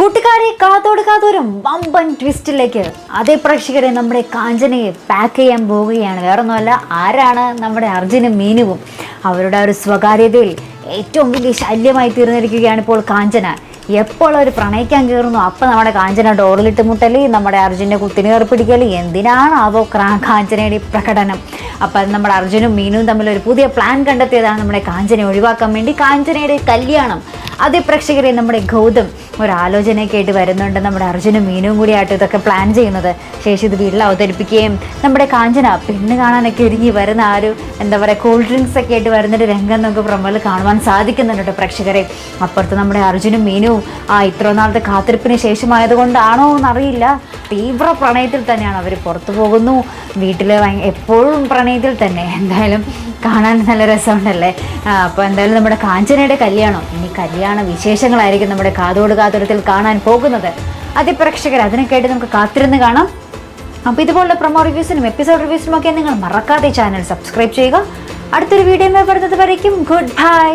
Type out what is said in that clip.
കൂട്ടുകാരെ കാതോട് കാതോരം വമ്പൻ ട്വിസ്റ്റിലേക്ക് അതേ പ്രേക്ഷകരെ നമ്മുടെ കാഞ്ചനയെ പാക്ക് ചെയ്യാൻ പോവുകയാണ്. വേറൊന്നുമല്ല ആരാണ് നമ്മുടെ അർജുനും മീനുവും? അവരുടെ ഒരു സ്വകാര്യതയിൽ ഏറ്റവും വലിയ ശല്യമായി തീർന്നിരിക്കുകയാണ് ഇപ്പോൾ കാഞ്ചന. എപ്പോൾ അവർ പ്രണയിക്കാൻ കയറുന്നു? അപ്പം നമ്മുടെ കാഞ്ചന ഡോറിലിട്ട് മുട്ടൽ നമ്മുടെ അർജുനെ കുത്തിനെ എന്തിനാണ് ക്രാ- കാഞ്ചനയുടെ പ്രകടനം? അപ്പം നമ്മുടെ അർജുനും മീനും തമ്മിൽ ഒരു പുതിയ പ്ലാൻ കണ്ടെത്തിയതാണ് നമ്മുടെ കാഞ്ചനെ ഒഴിവാക്കാൻ വേണ്ടി. കാഞ്ചനയുടെ കല്യാണം. അതേ പ്രേക്ഷകരെ നമ്മുടെ ഗൗതം ഒരു ആലോചനയൊക്കെ ആയിട്ട് വരുന്നുണ്ട്. നമ്മുടെ അർജുനും മീനും കൂടിയായിട്ട് ഇതൊക്കെ പ്ലാൻ ചെയ്യുന്നത്. ശേഷം ഇത് വീട്ടിൽ അവതരിപ്പിക്കുകയും നമ്മുടെ കാഞ്ചന പെണ്ണ് കാണാനൊക്കെ ഒരുങ്ങി വരുന്ന ആ ഒരു എന്താ പറയുക കൂൾ ഡ്രിങ്ക്സ് ഒക്കെ ആയിട്ട് വരുന്നൊരു രംഗം നമുക്ക് പ്രമോൽ കാണുവാൻ സാധിക്കുന്നുണ്ട് പ്രേക്ഷകരെ. അപ്പുറത്ത് നമ്മുടെ അർജുനും മീനും ആ ഇത്ര നാളത്തെ കാത്തിരിപ്പിന് ശേഷമായതുകൊണ്ടാണോ എന്നറിയില്ല. തീവ്ര പ്രണയത്തിൽ തന്നെയാണ് അവർ പുറത്തു പോകുന്നു. വീട്ടിൽ എപ്പോഴും പ്രണയത്തിൽ തന്നെ. എന്തായാലും കാണാൻ നല്ല രസമുണ്ടല്ലേ? അപ്പോൾ എന്തായാലും നമ്മുടെ കാഞ്ചനയുടെ കല്യാണം ഇനി കല്യാണ വിശേഷങ്ങളായിരിക്കും നമ്മുടെ കാതോട് കാതോടത്തിൽ കാണാൻ പോകുന്നത്. അതിപ്രേക്ഷകർ അതിനൊക്കെയായിട്ട് നമുക്ക് കാത്തിരുന്ന് കാണാം. അപ്പോൾ ഇതുപോലുള്ള പ്രൊമോ റിവ്യൂസിനും എപ്പിസോഡ് റിവ്യൂസിനും ഒക്കെ നിങ്ങൾ മറക്കാതെ ചാനൽ സബ്സ്ക്രൈബ് ചെയ്യുക. അടുത്തൊരു വീഡിയോ വരുന്നത് വരയ്ക്കും. Good bye